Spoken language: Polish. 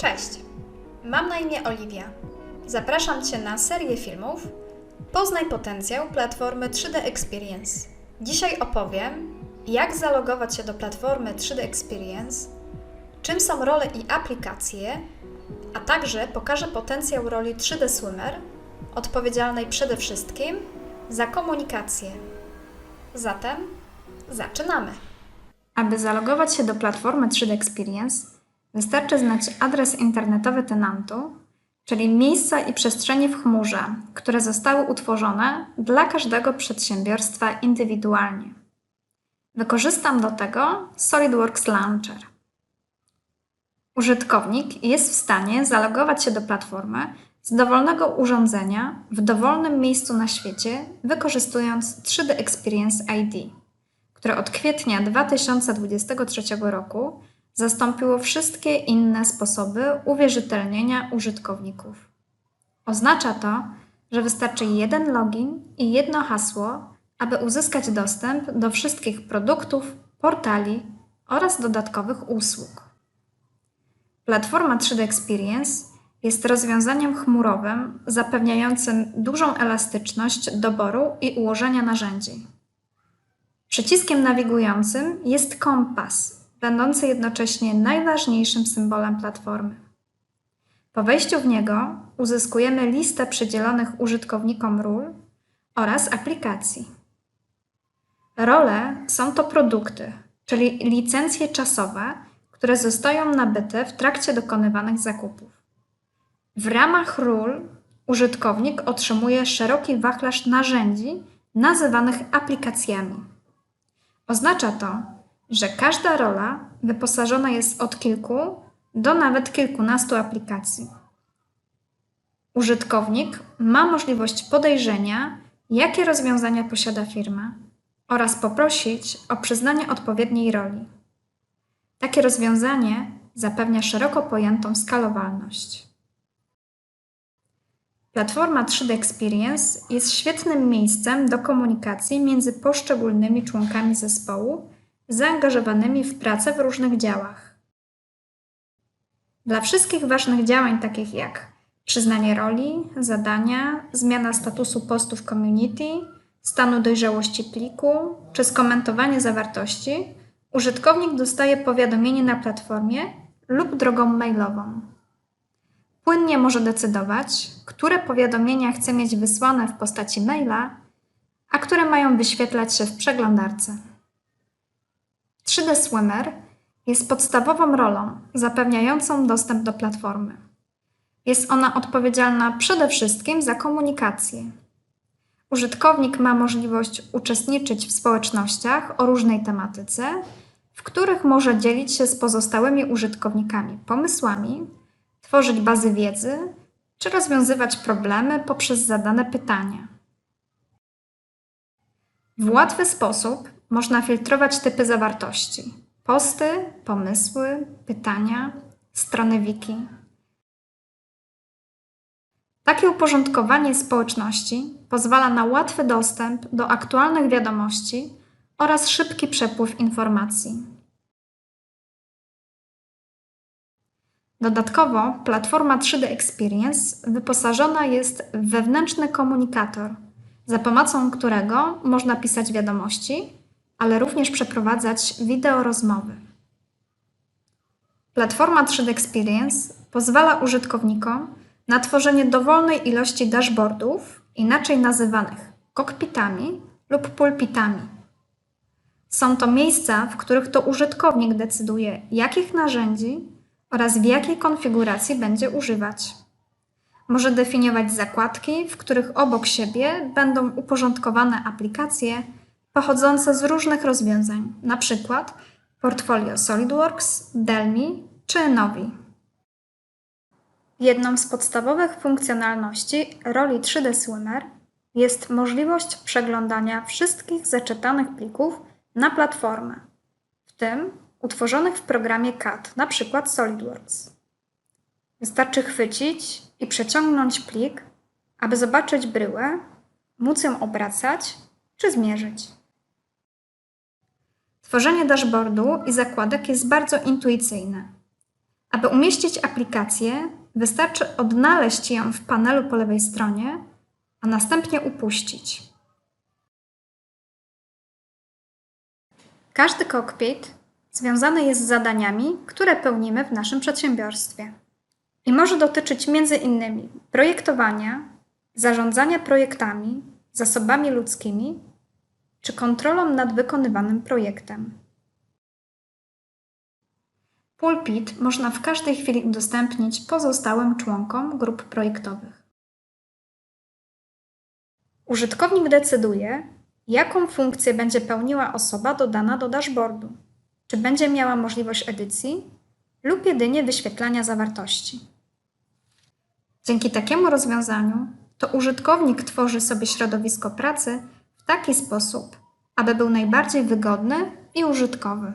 Cześć! Mam na imię Oliwia. Zapraszam Cię na serię filmów Poznaj potencjał platformy 3D Experience. Dzisiaj opowiem, jak zalogować się do platformy 3D Experience, czym są role i aplikacje, a także pokażę potencjał roli 3D Swimmer, odpowiedzialnej przede wszystkim za komunikację. Zatem zaczynamy! Aby zalogować się do platformy 3D Experience, wystarczy znać adres internetowy tenantu, czyli miejsca i przestrzeni w chmurze, które zostały utworzone dla każdego przedsiębiorstwa indywidualnie. Wykorzystam do tego SolidWorks Launcher. Użytkownik jest w stanie zalogować się do platformy z dowolnego urządzenia w dowolnym miejscu na świecie, wykorzystując 3D Experience ID które od kwietnia 2023 roku zastąpiło wszystkie inne sposoby uwierzytelnienia użytkowników. Oznacza to, że wystarczy jeden login i jedno hasło, aby uzyskać dostęp do wszystkich produktów, portali oraz dodatkowych usług. Platforma 3D Experience jest rozwiązaniem chmurowym zapewniającym dużą elastyczność doboru i ułożenia narzędzi. Przyciskiem nawigującym jest kompas, będący jednocześnie najważniejszym symbolem platformy. Po wejściu w niego uzyskujemy listę przydzielonych użytkownikom ról oraz aplikacji. Role są to produkty, czyli licencje czasowe, które zostają nabyte w trakcie dokonywanych zakupów. W ramach ról użytkownik otrzymuje szeroki wachlarz narzędzi nazywanych aplikacjami. Oznacza to, że każda rola wyposażona jest od kilku do nawet kilkunastu aplikacji. Użytkownik ma możliwość podejrzenia, jakie rozwiązania posiada firma oraz poprosić o przyznanie odpowiedniej roli. Takie rozwiązanie zapewnia szeroko pojętą skalowalność. Platforma 3D Experience jest świetnym miejscem do komunikacji między poszczególnymi członkami zespołu zaangażowanymi w pracę w różnych działach. Dla wszystkich ważnych działań, takich jak przyznanie roli, zadania, zmiana statusu postu w community, stanu dojrzałości pliku czy skomentowanie zawartości, użytkownik dostaje powiadomienie na platformie lub drogą mailową. Płynnie może decydować, które powiadomienia chce mieć wysłane w postaci maila, a które mają wyświetlać się w przeglądarce. 3D Swimmer jest podstawową rolą zapewniającą dostęp do platformy. Jest ona odpowiedzialna przede wszystkim za komunikację. Użytkownik ma możliwość uczestniczyć w społecznościach o różnej tematyce, w których może dzielić się z pozostałymi użytkownikami pomysłami, tworzyć bazy wiedzy czy rozwiązywać problemy poprzez zadane pytania. W łatwy sposób można filtrować typy zawartości: posty, pomysły, pytania, strony wiki. Takie uporządkowanie społeczności pozwala na łatwy dostęp do aktualnych wiadomości oraz szybki przepływ informacji. Dodatkowo platforma 3D Experience wyposażona jest w wewnętrzny komunikator, za pomocą którego można pisać wiadomości, ale również przeprowadzać wideo rozmowy. Platforma 3D Experience pozwala użytkownikom na tworzenie dowolnej ilości dashboardów, inaczej nazywanych kokpitami lub pulpitami. Są to miejsca, w których to użytkownik decyduje, jakich narzędzi oraz w jakiej konfiguracji będzie używać. Może definiować zakładki, w których obok siebie będą uporządkowane aplikacje pochodzące z różnych rozwiązań, np. portfolio SolidWorks, Delmi czy Novi. Jedną z podstawowych funkcjonalności roli 3D Swimmer jest możliwość przeglądania wszystkich zaczytanych plików na platformę, w tym utworzonych w programie CAD, np. SolidWorks. Wystarczy chwycić i przeciągnąć plik, aby zobaczyć bryłę, móc ją obracać czy zmierzyć. Tworzenie dashboardu i zakładek jest bardzo intuicyjne. Aby umieścić aplikację, wystarczy odnaleźć ją w panelu po lewej stronie, a następnie upuścić. Każdy kokpit związany jest z zadaniami, które pełnimy w naszym przedsiębiorstwie. I może dotyczyć m.in. projektowania, zarządzania projektami, zasobami ludzkimi czy kontrolą nad wykonywanym projektem. Pulpit można w każdej chwili udostępnić pozostałym członkom grup projektowych. Użytkownik decyduje, jaką funkcję będzie pełniła osoba dodana do dashboardu. Czy będzie miała możliwość edycji lub jedynie wyświetlania zawartości. Dzięki takiemu rozwiązaniu to użytkownik tworzy sobie środowisko pracy taki sposób, aby był najbardziej wygodny i użytkowy.